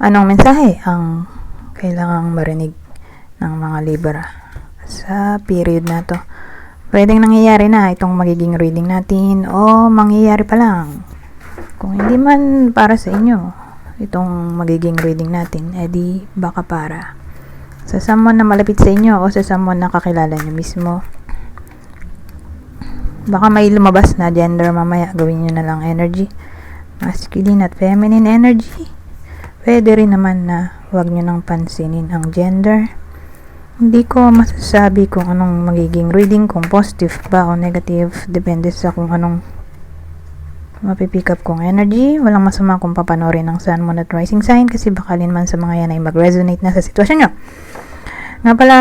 Anong mensahe ang kailangang marinig ng mga Libra sa period na to? Pwedeng nangyayari na itong magiging reading natin o mangyayari pa lang. Kung hindi man para sa inyo, itong magiging reading natin, edi baka para sa someone na malapit sa inyo o sa someone na kakilala nyo mismo. Baka may lumabas na gender mamaya, gawin nyo na lang energy. Masculine at feminine energy. Pwede rin naman na huwag nyo nang pansinin ang gender. Hindi ko masasabi kung anong magiging reading, kung positive ba o negative. Depende sa kung anong mapipick up kong energy. Walang masama kung papanorin ng Sun, Moon at Rising sign kasi bakalin man sa mga yan ay mag-resonate na sa sitwasyon nyo. Nga pala,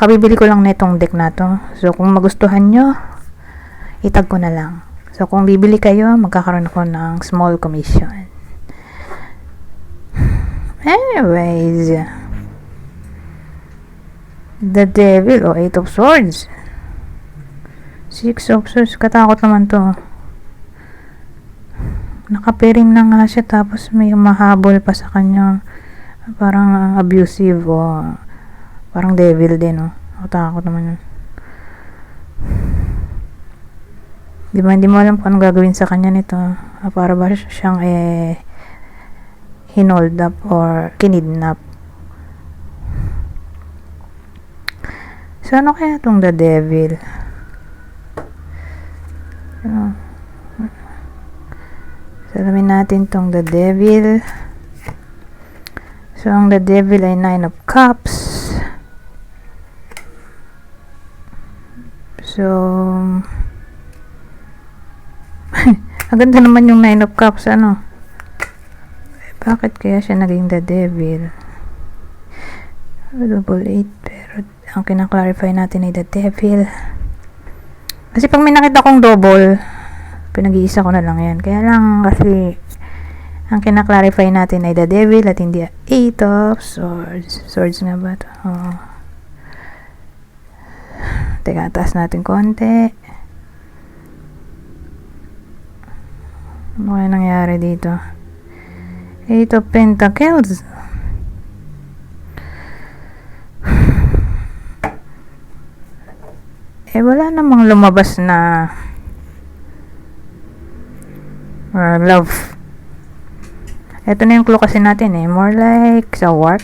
kabibili ko lang netong deck na to. So, kung magustuhan nyo, itag ko na lang. So, kung bibili kayo, magkakaroon ako ng small commission. Anyways, The Devil o Eight of Swords. Six of Swords, katakot naman to. Nakapiring na nga siya tapos may mahabol pa sa kanya. Parang abusive o parang devil din, no? Katakot naman yun. Di ba, hindi mo alam kung anong gagawin sa kanya nito. Ah, Para ba siyang eh, hinold up or kinidnap. So, ano kaya itong the devil? Ah. So, alamin natin tong the devil. So, ang the devil ay nine of cups. So, ang ganda naman yung nine of cups, ano? Bakit kaya siya naging the devil? Double eight, pero ang kinaklarify natin ay the devil. Kasi pag may nakita kong double, pinag-iisa ko na lang yan. Kaya lang kasi ang kinaklarify natin ay the devil at hindi eight of swords. Swords nga ba ito? Oo. Teka, taas natin konti. Ano kaya nangyari dito? Eight of Pentacles. Eh, wala namang lumabas na uh, love. Ito na yung clue kasi natin eh. More like sa work.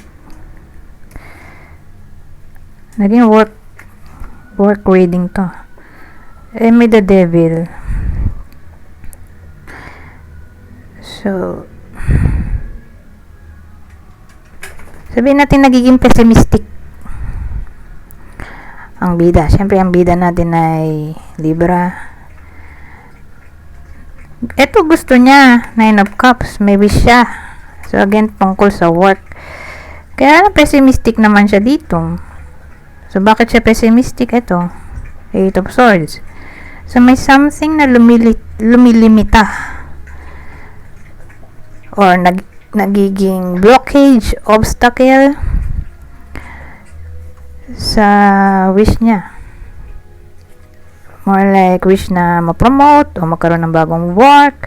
Naging work work reading to. Eh, may the devil. So, sabihin natin nagiging pessimistic ang bida. Siyempre, ang bida natin ay Libra. Ito gusto niya, Nine of Cups, maybe siya. So, again, tungkol sa work. Kaya, pessimistic naman siya dito. So, bakit siya pessimistic? Ito, Eight of Swords. So, may something na lumili lumilimita. Or, nag nagiging blockage, obstacle, sa wish niya. More like wish na ma-promote o magkaroon ng bagong work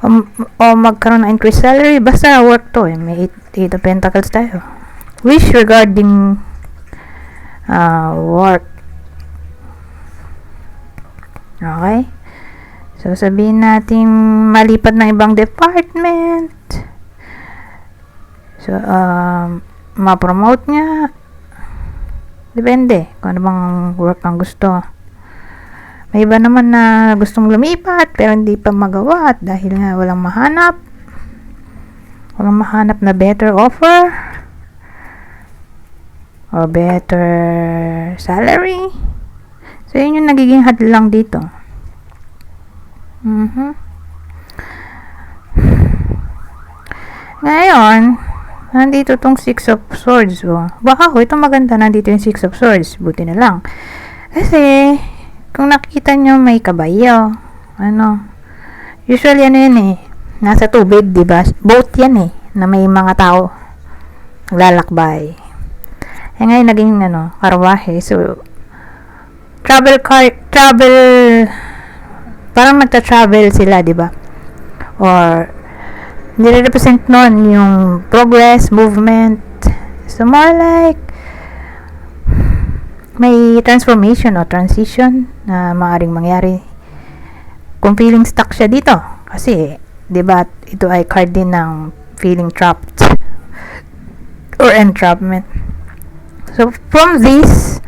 o, o magkaroon ng increased salary. Basta work to eh. May 8 of pentacles tayo. Wish regarding uh, work. Okay? So, sabihin natin malipat ng ibang department. So, um, ma-promote niya Depende kung ano bang work ang gusto. May iba naman na gustong lumipat pero hindi pa magawa at dahil nga walang mahanap. Walang mahanap na better offer or better salary. So, yun yung nagiging hadlang dito. Mhm. Ngayon, nandito tong Six of Swords. Oh. Baka ho, ito maganda, nandito yung Six of Swords. Buti na lang. Kasi, kung nakikita nyo may kabayo, ano, usually ano yun eh, nasa tubig, di ba? Boat yan eh, na may mga tao lalakbay. Eh ngayon naging ano, karwahe. So, travel car, travel, parang nagta-travel sila, di ba? Or, nire-represent nun yung progress, movement. So, more like, may transformation o transition na maaring mangyari. Kung feeling stuck siya dito, kasi, di ba, ito ay card din ng feeling trapped or entrapment. So, from this,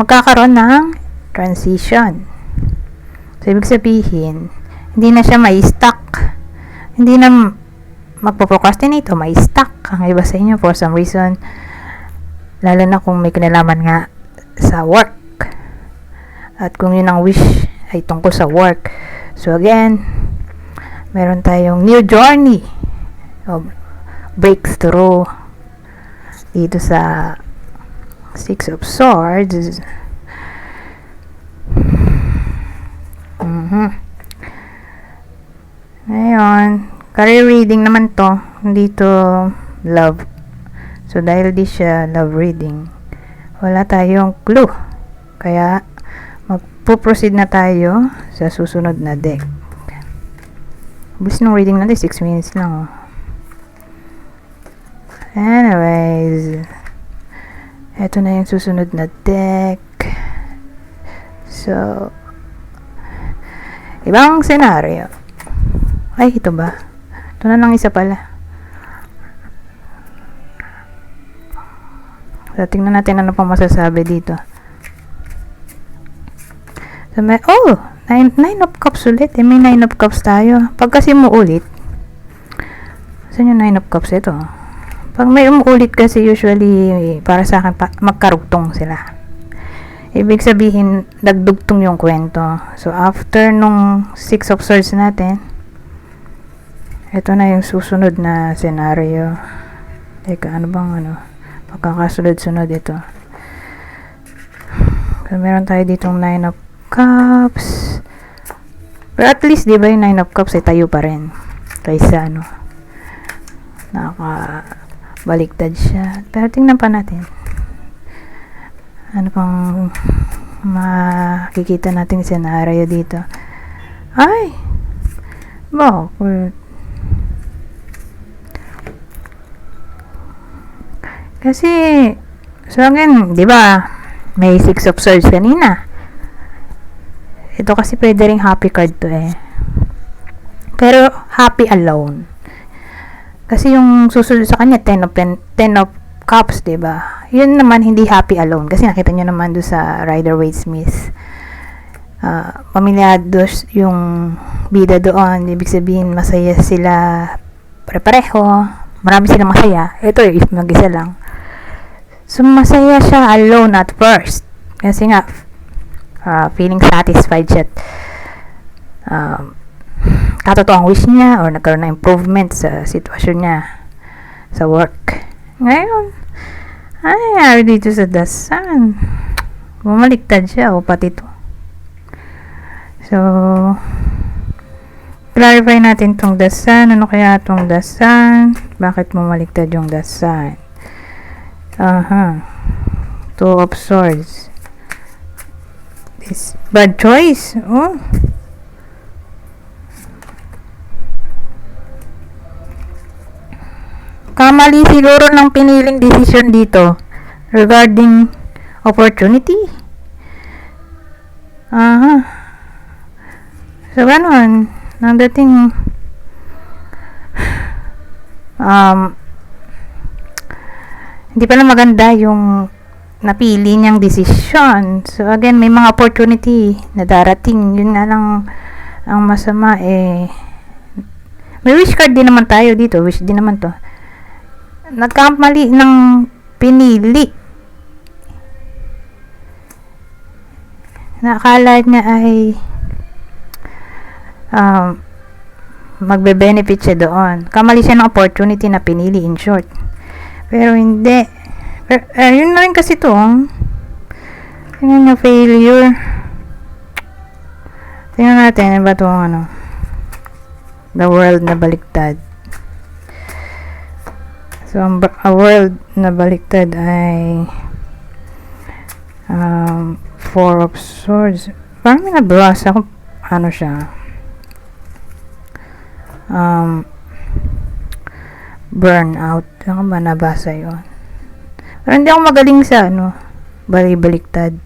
magkakaroon ng transition. So, ibig sabihin, hindi na siya may stuck. Hindi na magpo-procrastinate o may stuck ang iba sa inyo for some reason. Lalo na kung may kinalaman nga sa work. At kung yun ang wish ay tungkol sa work. So again, meron tayong new journey o breakthrough dito sa Six of Swords. Mhm. Ngayon, career reading naman to. Hindi to love. So, dahil di siya love reading, wala tayong clue. Kaya, magpo-proceed na tayo sa susunod na deck. Bilis nung reading natin, 6 minutes lang. Oh. Anyways, eto na yung susunod na deck. So, ibang senaryo. Ay, ito ba? Ito na lang isa pala. So, tingnan natin ano pang masasabi dito. So, may, oh, nine, nine of cups ulit. Eh, may nine of cups tayo. Pag kasi mo ulit, saan yung nine of cups ito? Pag may umuulit kasi usually, para sa akin, magkarugtong sila. Ibig sabihin, nagdugtong yung kwento. So, after nung six of swords natin, ito na yung susunod na scenario. Teka, ano bang ano? Magkakasunod-sunod ito. So, meron tayo ditong nine of cups. Pero at least, di ba yung nine of cups ay tayo pa rin. Kaysa ano, naka baliktad siya. Pero tingnan pa natin. Ano pang makikita nating scenario dito. Ay! Bakit? Kasi, so again, di ba, may six of swords kanina. Ito kasi pwede ring happy card to eh. Pero, happy alone. Kasi yung susunod sa kanya, 10 of, pen, 10 of cups, di ba? Yun naman, hindi happy alone. Kasi nakita nyo naman doon sa Rider Waite Smith. Uh, pamilyados yung bida doon. Ibig sabihin, masaya sila pare-pareho. Marami silang masaya. Ito, if mag-isa lang. So, masaya siya alone at first. Kasi nga, uh, feeling satisfied siya. Um, katotoo ang wish niya or nagkaroon na improvement sa sitwasyon niya sa work. Ngayon, ay, nangyari dito sa dasan. Bumaliktad siya o pati to. So, clarify natin tong dasan. Ano kaya tong dasan? Bakit bumaliktad yung dasan? Aha. Two of swords. This bad choice. Oh. Kamali siguro ng piniling decision dito regarding opportunity. Aha. So, ganun. Nang dating um, hindi pala maganda yung napili niyang desisyon. So, again, may mga opportunity na darating. Yun nga lang ang masama eh. May wish card din naman tayo dito. Wish din naman to. Nagkamali ng pinili. Nakala niya ay um, magbe-benefit siya doon. Kamali siya ng opportunity na pinili in short. Pero hindi. Pero, uh, yun na rin kasi to. Tingnan nyo, failure. Tingnan natin, ano ba ito ano? The world na baliktad. So, ang a world na baliktad ay um, four of swords. Parang may nabasa ano siya, um, burnout. Saan ko ba nabasa yun? Pero hindi ako magaling sa ano, balik-baliktad.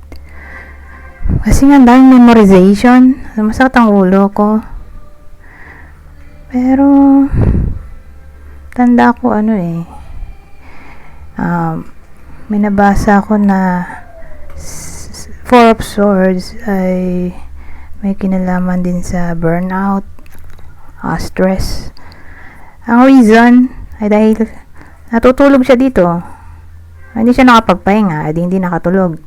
Kasi nga, daming memorization. Masakit ang ulo ko. Pero, tanda ko ano eh. Um, may nabasa ko na Four of Swords ay may kinalaman din sa burnout, ah, stress. Ang reason ay dahil natutulog siya dito. Hindi siya nakapagpahinga, edi hindi nakatulog.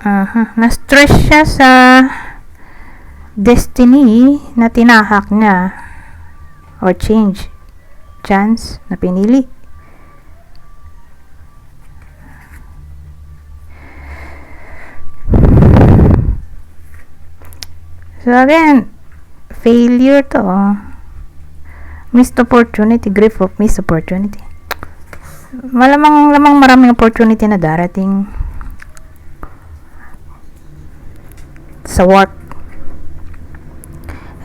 Aha, na-stress siya sa destiny na tinahak niya or change chance na pinili. So again, failure to. oh. Missed opportunity, grief of missed opportunity. Malamang lamang maraming opportunity na darating sa work.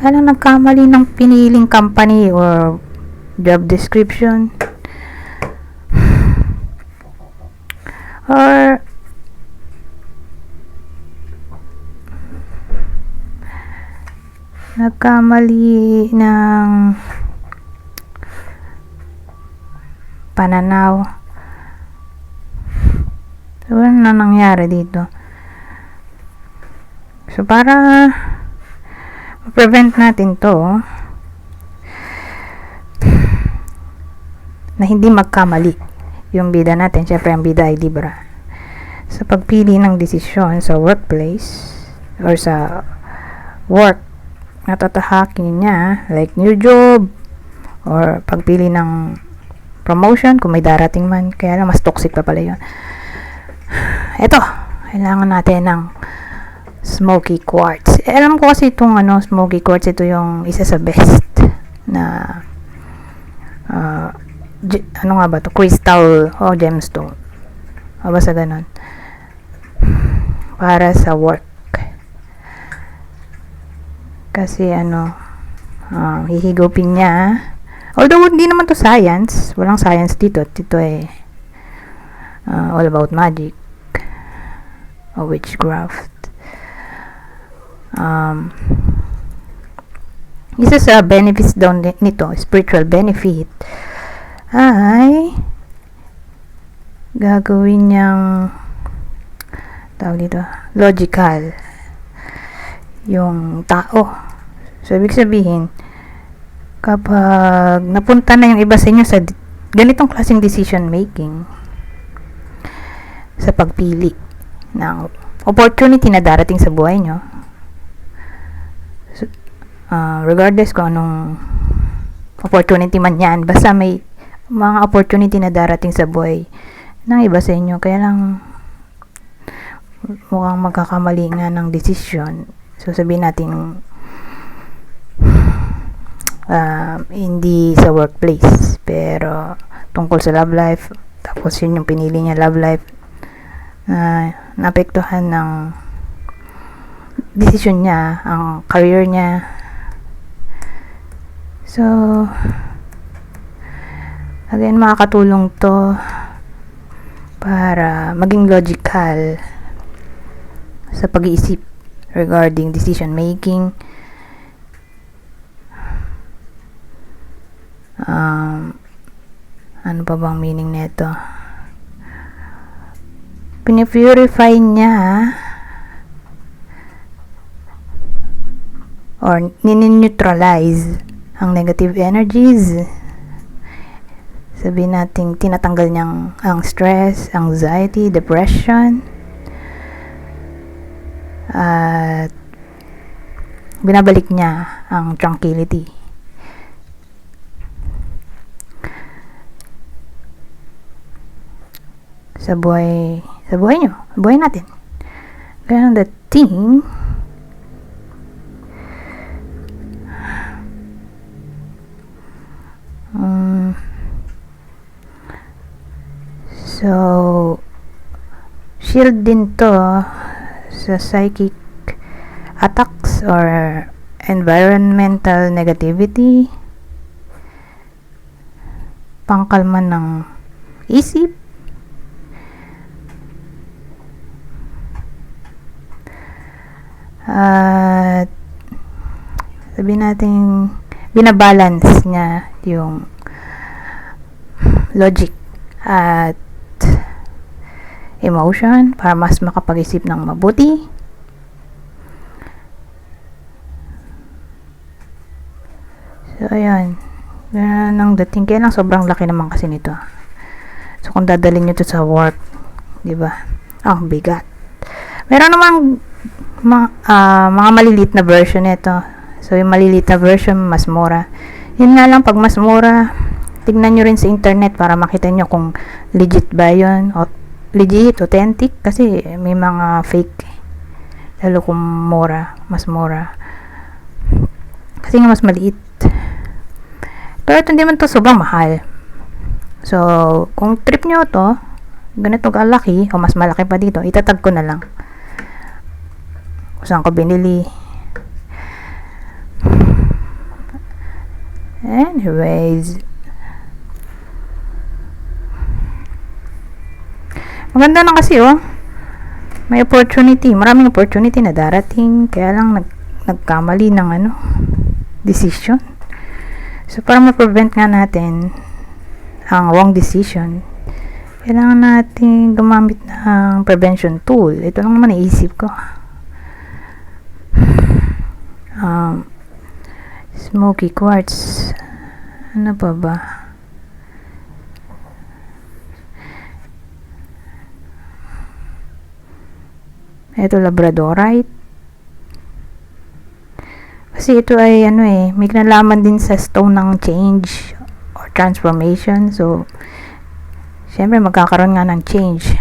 Lang nagkamali ng piniling company or job description. Or nagkamali ng pananaw. So, ano na nangyari dito? So, para prevent natin to na hindi magkamali yung bida natin. Siyempre, ang bida ay Libra. Sa pagpili ng desisyon sa workplace or sa work na tatahakin niya, like new job, or pagpili ng promotion, kung may darating man, kaya lang mas toxic pa pala yun. Ito, kailangan natin ng smoky quartz. Eh, alam ko kasi itong ano, smoky quartz, ito yung isa sa best na uh, ano nga ba to crystal o gemstone. O basta ganun. Para sa work. Kasi ano, uh, hihigupin niya. Although hindi naman to science, walang science dito. Dito eh uh, all about magic or witchcraft. Um, isa sa benefits daw ni- nito, spiritual benefit, ay gagawin niyang tawag dito, logical yung tao. So, ibig sabihin, kapag napunta na yung iba sa inyo sa ganitong klaseng decision making, sa pagpili ng opportunity na darating sa buhay nyo, so, ah, regardless kung anong opportunity man yan, basta may mga opportunity na darating sa buhay ng iba sa inyo, kaya lang mukhang magkakamali nga ng decision. So, sabihin natin, um, hindi sa workplace, pero tungkol sa love life, tapos yun yung pinili niya love life, na naapektuhan ng decision niya, ang career niya. So, again, makakatulong to para maging logical sa pag-iisip regarding decision making. Um, ano pa bang meaning nito? Pinipurify niya or ninineutralize ang negative energies. Sabihin natin, tinatanggal niyang ang stress, anxiety, depression, at binabalik niya ang tranquility. Sa buhay, sa buhay niyo, sa buhay natin. Kaya ang dating, um, so, shield din to sa psychic attacks or environmental negativity, pangkalma ng isip, at sabi natin binabalance niya yung logic at emotion para mas makapag-isip ng mabuti so ayun ganun ang dating kaya lang sobrang laki naman kasi nito so kung dadalhin nyo to sa work di ba ang bigat meron namang ma- ah, mga maliliit na version nito. So, yung maliliit na version, mas mura. Yun nga lang, pag mas mura, tignan nyo rin sa internet para makita nyo kung legit ba yun. O, legit, authentic. Kasi may mga fake. Lalo kung mura, mas mura. Kasi nga mas maliit. Pero ito hindi man to sobrang mahal. So, kung trip nyo to, ganito kalaki, o mas malaki pa dito, itatag ko na lang kung saan ko binili. Anyways. Maganda na kasi oh. May opportunity. Maraming opportunity na darating. Kaya lang nag, nagkamali ng ano, decision. So, para ma-prevent nga natin ang wrong decision, kailangan natin gumamit ng prevention tool. Ito lang naman naisip ko um, smoky quartz ano pa ba ito labradorite. Kasi ito ay ano eh may kinalaman din sa stone ng change or transformation. So syempre magkakaroon nga ng change.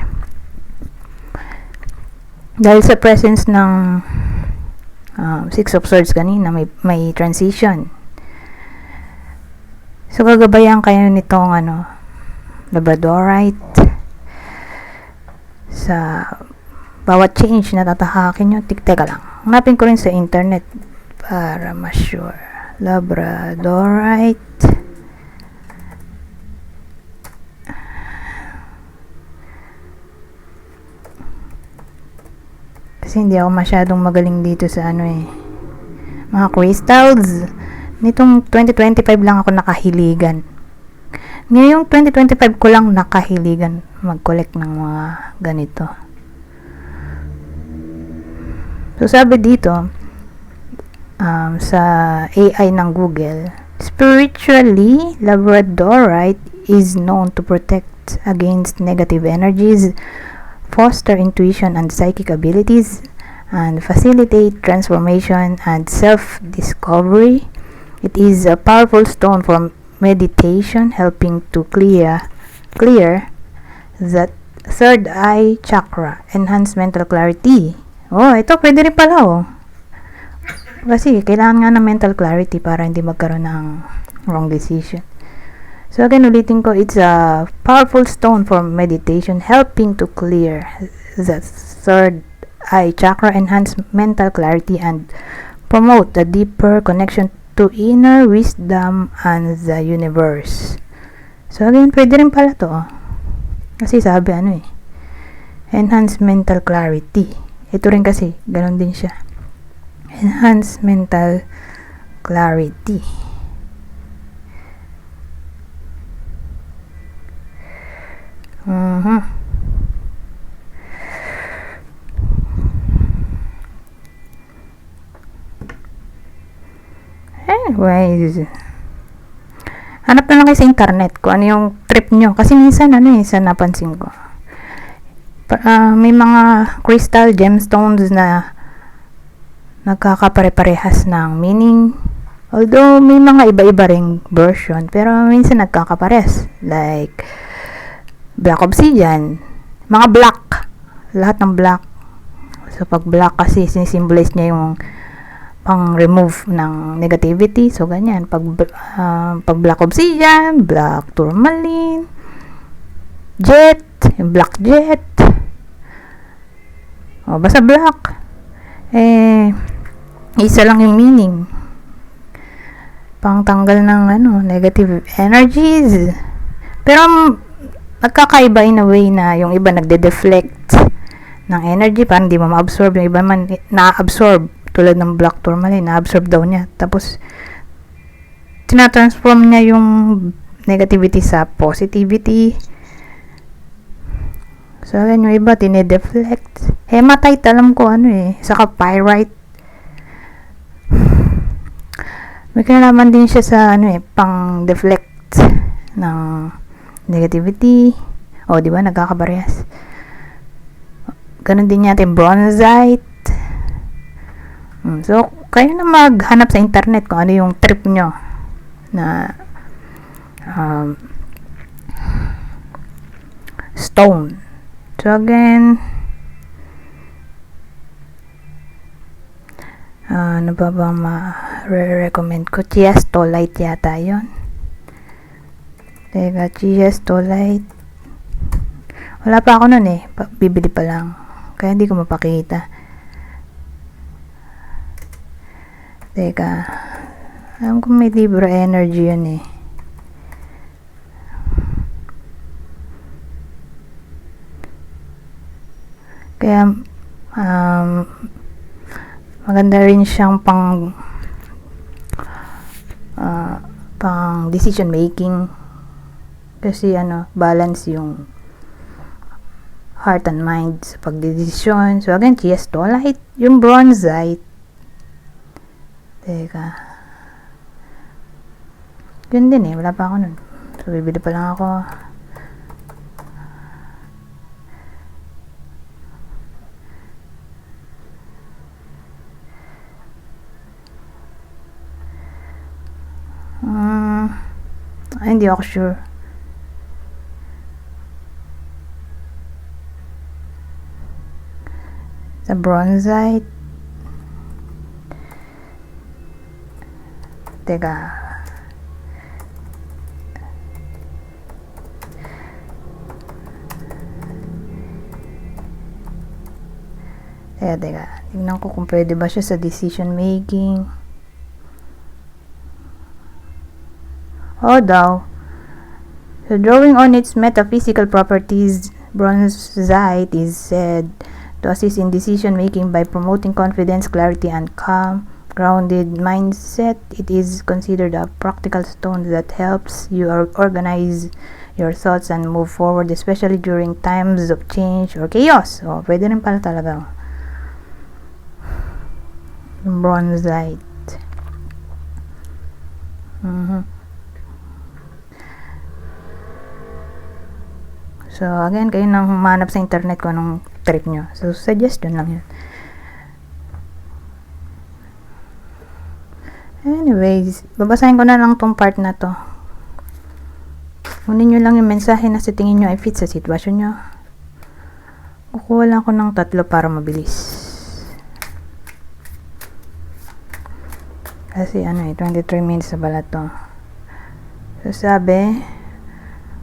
Dahil sa presence ng um, six of swords kanina may, may transition. So gagabayan kayo nitong ano labradorite sa bawat change na tatahakin nyo tik teka lang hanapin ko rin sa internet para ma-sure labradorite Kasi hindi ako masyadong magaling dito sa ano eh. Mga crystals. Nitong 2025 lang ako nakahiligan. Ngayong 2025 ko lang nakahiligan mag-collect ng mga ganito. So sabi dito, um, sa AI ng Google, spiritually, Labradorite is known to protect against negative energies, foster intuition and psychic abilities, and facilitate transformation and self discovery. It is a powerful stone for meditation, helping to clear clear the third eye chakra, enhance mental clarity. Oh, ito pwede rin pala oh. Kasi kailangan nga ng mental clarity para hindi magkaroon ng wrong decision. So again, ulitin ko, it's a powerful stone for meditation, helping to clear the third eye chakra, enhance mental clarity, and promote a deeper connection to inner wisdom and the universe. So again, pwede rin pala to. oh. Kasi sabi ano eh, enhance mental clarity. Ito rin kasi, ganun din siya. Enhance mental clarity. Mhm. Anyways. Hanap na lang kayo sa internet kung ano yung trip nyo. Kasi minsan ano eh, sa napansin ko. Ah, may mga crystal gemstones na nagkakapare-parehas ng meaning. Although may mga iba-iba ring version, pero minsan nagkakapares. Like, black obsidian, mga black, lahat ng black. So, pag black kasi, sinisimbolize niya yung pang-remove ng negativity. So, ganyan. Pag, ah, pag black obsidian, black tourmaline, jet, black jet. O, basta black. Eh, Isa lang yung meaning. Pangtanggal ng ano, negative energies. Pero mm, nagkakaiba in a way na yung iba nagde-deflect ng energy parang hindi mo ma-absorb yung iba man na-absorb tulad ng black tourmaline na-absorb daw niya tapos tinatransform niya yung negativity sa positivity so yan yung iba tinedeflect. Hematite alam ko ano eh saka pyrite. May kinalaman din siya sa ano eh pang deflect ng negativity. O di ba nagkakabarehas ganun din yata yung bronzite. Mm, so kayo na maghanap sa internet kung ano yung trip nyo na um, stone so again Ah, ano ba bang ma-recommend ko? Chiastolite yata yon. Teka, chiastolite. Wala pa ako nun eh. Bibili pa lang. Kaya hindi ko mapakita. Teka. Alam ko may libro energy yun eh. Kaya, um, maganda rin siyang pang ah, pang decision making. Kasi ano balance yung heart and mind sa pagdedesisyon. So again chiastolite yung bronzite. Teka. Yun din eh wala pa ako nun. So bibili pa lang ako ay, hindi ako sure. Sa bronzite. Teka. Teka, teka. Tingnan ko kung pwede ba siya sa decision making. Oh, daw. So, drawing on its metaphysical properties, bronzite is said to assist in decision making by promoting confidence, clarity, and calm, grounded mindset. It is considered a practical stone that helps you organize your thoughts and move forward, especially during times of change or chaos. So, pwede rin pala talaga. Bronzite. Mhm. So, again, kayo nang humanap sa internet ko anong trip nyo. So, suggestion lang yun. Anyways, babasahin ko na lang tong part na to. Kunin nyo lang yung mensahe na sa tingin nyo ay fit sa sitwasyon nyo. Kukuha lang ako ng tatlo para mabilis. Kasi ano eh, 23 minutes na pala to. So, sabi,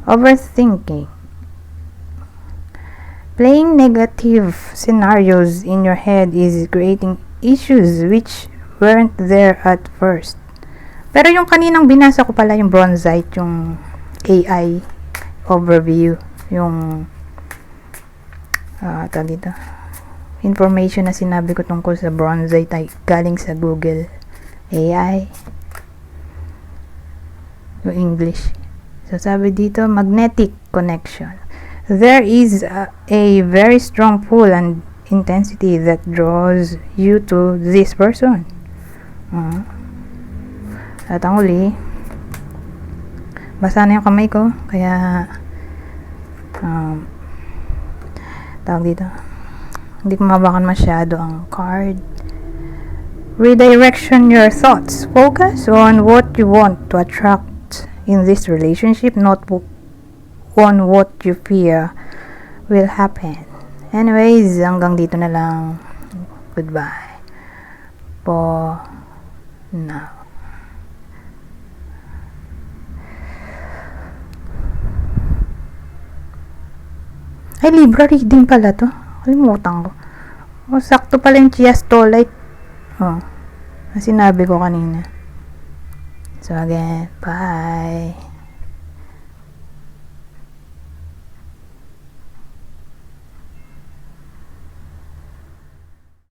overthinking. Playing negative scenarios in your head is creating issues which weren't there at first. Pero yung kaninang binasa ko pala yung bronzite, yung AI overview, yung ah tawag dito, information na sinabi ko tungkol sa bronzite ay galing sa Google AI yung English. So sabi dito, magnetic connection. There is a, a very strong pull and intensity that draws you to this person. Uh, at ang uli, basa na yung kamay ko, kaya um, tawag dito, hindi ko mabakan masyado ang card. Redirection your thoughts. Focus on what you want to attract in this relationship, not w- on what you fear will happen. Anyways, hanggang dito na lang. Goodbye. Po now. Ay, Libra reading pala to. Kalimutan ko. Oh, sakto pala yung chiastolite. Oh. Na sinabi ko kanina. So again, bye.